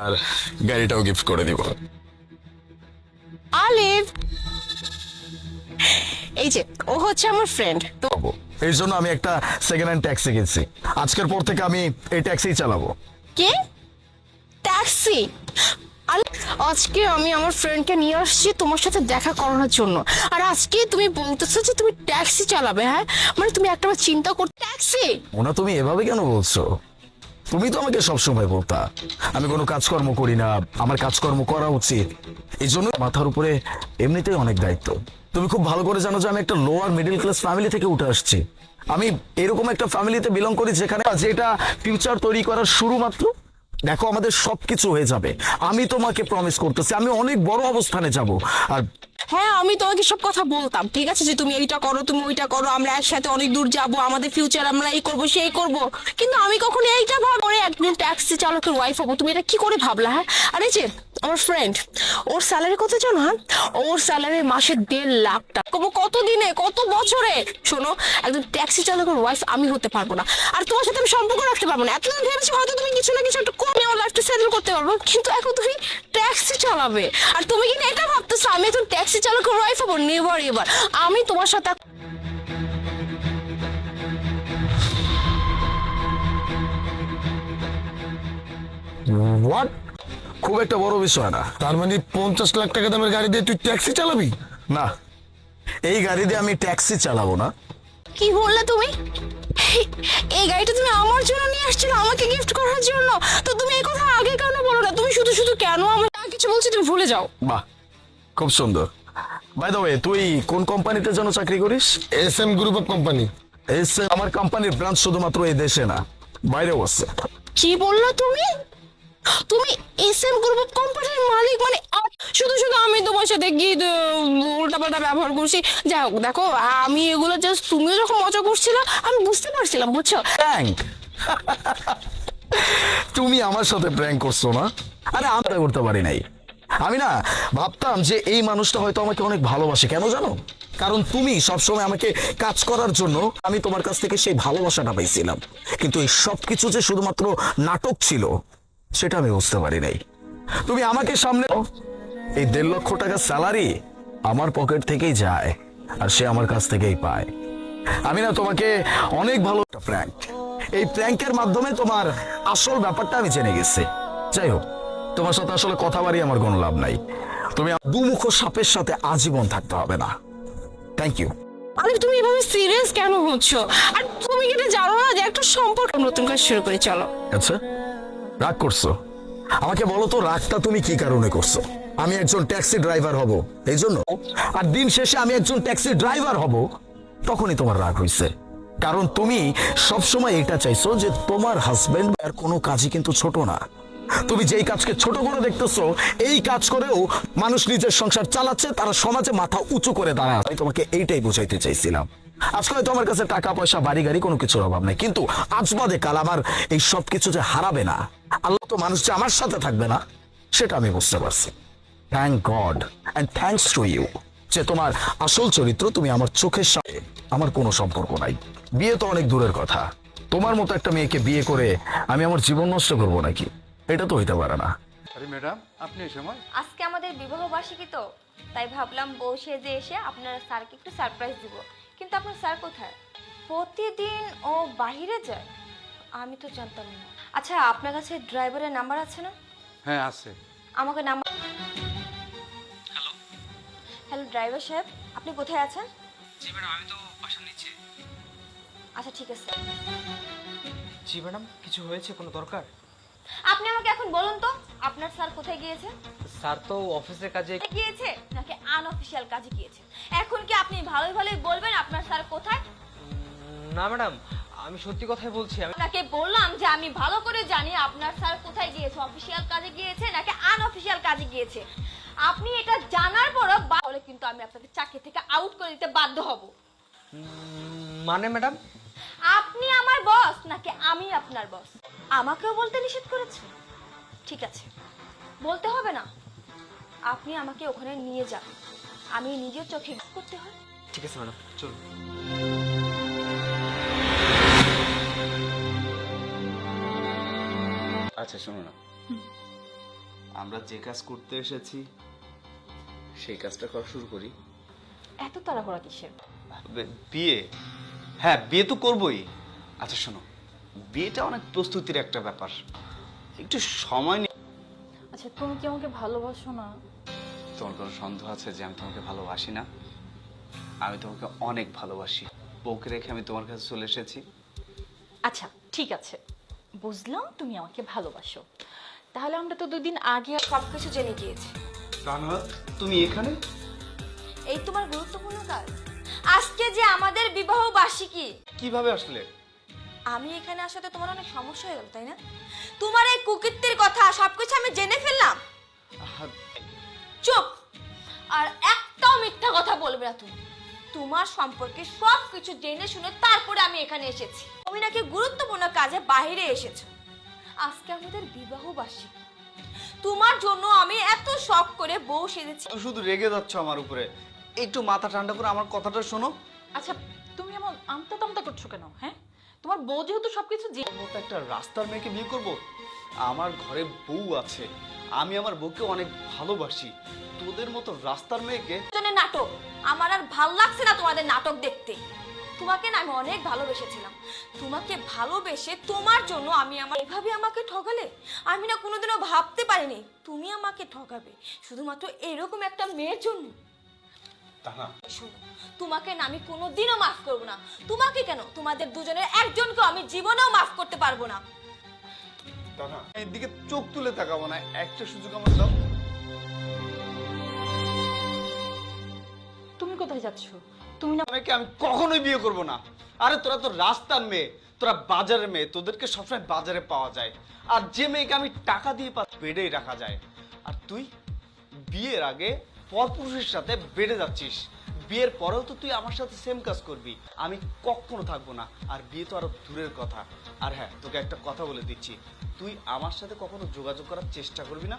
আর গাড়িটাও গিফট করে দিব। আলিফ এই যে ও হচ্ছে আমার ফ্রেন্ড তো এই জন্য আমি একটা সেকেন্ড হ্যান্ড ট্যাক্সি কিনছি। আজকের পর থেকে আমি এই ট্যাক্সিই চালাবো। কে? ট্যাক্সি আজকে আমি আমার ফ্রেন্ডকে নিয়ে আসছি তোমার সাথে দেখা করানোর জন্য। আর আজকে তুমি বলতেছো যে তুমি ট্যাক্সি চালাবে হ্যাঁ? মানে তুমি একটা চিন্তা করতে ট্যাক্সি ওনা তুমি এভাবে কেন বলছো? তুমি তো আমাকে সবসময় বলতা। আমি কোনো কাজকর্ম করি না, আমার কাজকর্ম করা উচিত। এই জন্য মাথার উপরে এমনিতেই অনেক দায়িত্ব। তুমি খুব ভালো করে জানো যে আমি একটা লোয়ার মিডল ক্লাস ফ্যামিলি থেকে উঠে আসছি। আমি এরকম একটা ফ্যামিলিতে বিলং করি যেখানে যেটা ফিউচার তৈরি করার শুরু মাত্র। দেখো, আমাদের সবকিছু হয়ে যাবে। আমি তোমাকে প্রমিস করতেছি, আমি অনেক বড় অবস্থানে যাব। আর হ্যাঁ আমি তোমাকে সব কথা বলতাম, ঠিক আছে? যে তুমি এইটা করো, তুমি ওইটা করো, আমরা একসাথে অনেক দূর যাব, আমাদের ফিউচার আমরা এই করব, সেই করব। কিন্তু আমি কখনো এইটা ভাবো একদিন ট্যাক্সি চালকের ওয়াইফ হব, তুমি এটা কি করে ভাবলা হ্যাঁ? আরে যে আমার ফ্রেন্ড ওর স্যালারি কত জানো হ্যাঁ? ওর স্যালারি মাসে দেড় লাখ টাকা। কত দিনে, কত বছরে? শোনো, একজন ট্যাক্সি চালকের ওয়াইফ আমি হতে পারব না। আর তোমার সাথে আমি সম্পর্ক রাখতে পারব না। এতদিন ভেবেছি হয়তো তুমি কিছু না কিছু একটা করে ওর লাইফটা সেটেল করতে পারব, কিন্তু এখন তুমি ট্যাক্সি চালাবে। আর তুমি কি এটা ভাবতেছো? আমি এখন ট্যাক্সি চালকের ওয়াইফ হব? নেভার এবার আমি তোমার সাথে হোয়াট খুব একটা বড় বিষয় না। তার মানে পঞ্চাশ লাখ টাকা দামের গাড়ি দিয়ে তুই ট্যাক্সি চালাবি? না। এই গাড়ি দিয়ে আমি ট্যাক্সি চালাবো না। কি বললে তুমি? এই- এই গাড়িটা তুমি আমার জন্য নিয়ে আসছিলে আমাকে গিফট করার জন্য। তো তুমি এই কথা আগে কেন বলো না তুমি শুধু শুধু কেন আমার কিছু বলছি তুমি ভুলে যাও। বাহ খুব সুন্দর। বাই দ্য ওয়ে তুই কোন কোম্পানিতে যেন চাকরি করিস? S M group of company এসে আমার কোম্পানির ব্রাঞ্চ শুধুমাত্র এই দেশে না বাইরেও আছে। কি বলল তুমি? তুমি এস এম গ্রুপ কোম্পানির মালিক মানে শুধু শুধু আমি তোমার সাথে গিয়ে উল্টাপাল্টা ব্যবহার করছি। যাই হোক, দেখো, আমি এগুলো জাস্ট তুমিও যখন মজা করছিলে, আমি বুঝতে পারছিলাম, বুঝছ? প্র্যাঙ্ক তুমি আমার সাথে প্র্যাঙ্ক করছ না? আরে আমরা করতে পারি নাই। আমি না ভাবতাম যে এই মানুষটা হয়তো আমাকে অনেক ভালোবাসে, কেন জানো? কারণ তুমি সবসময় আমাকে কাজ করার জন্য আমি তোমার কাছ থেকে সেই ভালোবাসাটা পাইছিলাম। কিন্তু এই সব কিছু যে শুধুমাত্র নাটক ছিল সেটা আমি বুঝতে পারি নাই। তুমি আমাকে সামনে এই দেড় লক্ষ টাকা স্যালারি আমার পকেট থেকেই যায় আর সে আমার কাছ থেকেই পায়। আমি না তোমাকে অনেক ভালো একটা প্র্যাঙ্ক এই প্র্যাঙ্কের মাধ্যমে তোমার আসল ব্যাপারটা আমি জেনে গেছি। যাই হোক তোমার সাথে আসলে কথা বাড়ি আমার কোনো লাভ নাই। তুমি দুমুখ সাপের সাথে আজীবন থাকতে হবে না। থ্যাংক ইউ আরে তুমি এভাবে সিরিয়াস কেন হচ্ছ? আর তুমি কি এটা জানো না যে একটা সম্পর্ক নতুন করে শুরু করে চলো। আচ্ছা। রাগ করছ? আমাকে বলো তো, রাগটা তুমি কি কারণে করছ? আমি একজন ট্যাক্সি ড্রাইভার হব, এই জন্য। আর দিন শেষে আমি একজন ট্যাক্সি ড্রাইভার হব, তখনই তোমার রাগ হয়েছে কারণ তুমি সবসময় এটা চাইছো যে তোমার হাজবেন্ড আর কোনো কাজই কিন্তু ছোট না। তুমি যেই কাজকে ছোট করে দেখতেছো, এই কাজ করেও মানুষ নিজের সংসার চালাচ্ছে, তারা সমাজে মাথা উঁচু করে দাঁড়ায়। আমি তোমাকে এইটাই বোঝাইতে চাইছিলাম। আজকে হয়তো আমার কাছে টাকা পয়সা বাড়ি গাড়ি কোনো কিছুর অভাব নাই। কিন্তু আজ বাদে কাল আমার এই সব কিছু যে হারাবে না আল্লাহ তো মানুষ যে আমার সাথে থাকবে না সেটা আমি বুঝতে পারছি। Thank God and thanks to you যে তোমার আসল চরিত্র তুমি আমার চোখের সামনে আমার কোনো সম্পর্ক নাই। বিয়ে তো অনেক দূরের কথা। তোমার মতো একটা মেয়েকে বিয়ে করে আমি আমার জীবন নষ্ট করব নাকি? এটা তো হইতে পারে না। আরে ম্যাডাম আপনি এই সময় আজকে আমাদের বিবাহ বার্ষিকী তো তাই ভাবলাম বউ সেজে এসে আপনার স্যারকে একটু সারপ্রাইজ দিব। কিন্তু আপনার স্যার কোথায়? প্রতিদিন ও বাইরে যায়? আমি তো জানতাম না। আচ্ছা আপনার কাছে ড্রাইভারের নাম্বার আছে না? হ্যাঁ আছে। আমাকে নাম্বার হ্যালো হ্যালো ড্রাইভার সাহেব আপনি কোথায় আছেন? জি ম্যাডাম আমি তো বাসা নিচে। আচ্ছা ঠিক আছে। জি ম্যাডাম কিছু হয়েছে কোনো দরকার? আপনি আমাকে এখন বলুন তো আপনার স্যার কোথায় গিয়েছে? স্যার তো অফিসের কাজে গিয়েছে? নাকি আনঅফিসিয়াল কাজে গিয়েছে? এখন কি আপনি ভালোই ভালোই বলবেন আপনার স্যার কোথায়? না ম্যাডাম আমি সত্যি কথাই বলছি আমি আপনাকে বললাম যে আমি ভালো করে জানি আপনার স্যার কোথায় গিয়েছে অফিসিয়াল কাজে গিয়েছে নাকি আনঅফিসিয়াল কাজে গিয়েছে? আপনি এটা জানার পরও তাহলে কিন্তু আমি আপনাকে চাকরি থেকে আউট করে দিতে বাধ্য হব। মানে ম্যাডাম? আপনি আমার বস নাকি আমি আপনার বস আমাকেও বলতে নিষেধ করেছে? ঠিক আছে বলতে হবে না। আপনি আমাকে ওখানে নিয়ে যান। আমি নিজের চোখে করতে হয়। ঠিক আছে ম্যাডাম। চলুন। আচ্ছা শোনো না। আমরা যে কাজ করতে এসেছি সেই কাজটা করা শুরু করি। এত তাড়াহুড়া কিসের? বিয়ে? হ্যাঁ বিয়ে তো করবই। আচ্ছা শোনো। বিয়েটা অনেক প্রস্তুতির একটা ব্যাপার। একটু সময় নিয়ে আচ্ছা তুমি কি আমাকে ভালোবাসো না? তোমার কোনো সন্দেহ আছে যে আমি তোমাকে ভালোবাসি না? আমি তোমাকে অনেক ভালোবাসি। বউকে রেখে আমি তোমার কাছে চলে এসেছি। আচ্ছা ঠিক আছে। বুঝলাম তুমি আমাকে ভালোবাসো। তাহলে আমরা তো দুদিন আগে সব কিছু জেনে গিয়েছি। তুমি এখানে? এই তোমার গুরুত্বপূর্ণ কাজ। আজকে যে আমাদের বিবাহ বার্ষিকী কীভাবে আসলে? আমি এখানে আসাতে তোমার অনেক সমস্যা হয়ে গেল তাই না? তোমার এই কুকীর্তির কথা সবকিছু আমি জেনে ফেললাম। চুপ। আর একটাও মিথ্যা কথা বলবে না তুমি। তোমার সম্পর্কে সব কিছু জেনে শুনে তারপরে আমি এখানে এসেছি। তুমি নাকি গুরুত্বপূর্ণ কাজে বাইরে এসেছ। আজকে আমাদের বিবাহ বার্ষিকী। তোমার জন্য আমি এত শখ করে বউ সেজেছি। তুমি শুধু রেগে যাচ্ছ আমার উপরে। একটু মাথা ঠান্ডা করে আমার কথাটা শোনো। আচ্ছা তুমি এমন আমতা তামতা করছ কেন হ্যাঁ? বউ যেহেতু সবকিছু যে একটা রাস্তার মেয়েকে বিয়ে করব? আমার ঘরে বউ আছে। আমি আমার বউকে অনেক ভালোবাসি। তোদের মতো রাস্তার মেয়েকে নাটক। আমার আর ভালো লাগছে না তোমাদের নাটক দেখতে। তোমাকে না আমি অনেক ভালোবেসেছিলাম। তোমাকে ভালোবেসে তোমার জন্য আমি আমার এভাবে আমাকে ঠকালে আমি না কোনোদিনও ভাবতে পারিনি। তুমি আমাকে ঠকাবে শুধুমাত্র এরকম একটা মেয়ের জন্য। শোনো তোমাকে না আমি কোনোদিনও মাফ করব না। তোমাকে কেন? তোমাদের দুজনের একজনকেও আমি জীবনেও মাফ করতে পারব না। এদিকে চোখ তুলে তাকাবো না একটা সুযোগ আমার দাও। তুমি কোথায় যাচ্ছ? তুমি না মেয়েকে আমি কখনোই বিয়ে করব না। আরে তোরা তো রাস্তার মেয়ে তোরা বাজারের মেয়ে তোদেরকে সবসময় বাজারে পাওয়া যায়। আর যে মেয়েকে আমি টাকা দিয়ে পা বেডেই রাখা যায়। আর তুই বিয়ের আগে পরপুরুষের সাথে বেড়ে যাচ্ছিস। বিয়ের পরেও তো তুই আমার সাথে সেম কাজ করবি। আমি কখনো থাকব না। আর বিয়ে তো আরও দূরের কথা। আর হ্যাঁ তোকে একটা কথা বলে দিচ্ছি। তুই আমার সাথে কখনো যোগাযোগ করার চেষ্টা করবি না?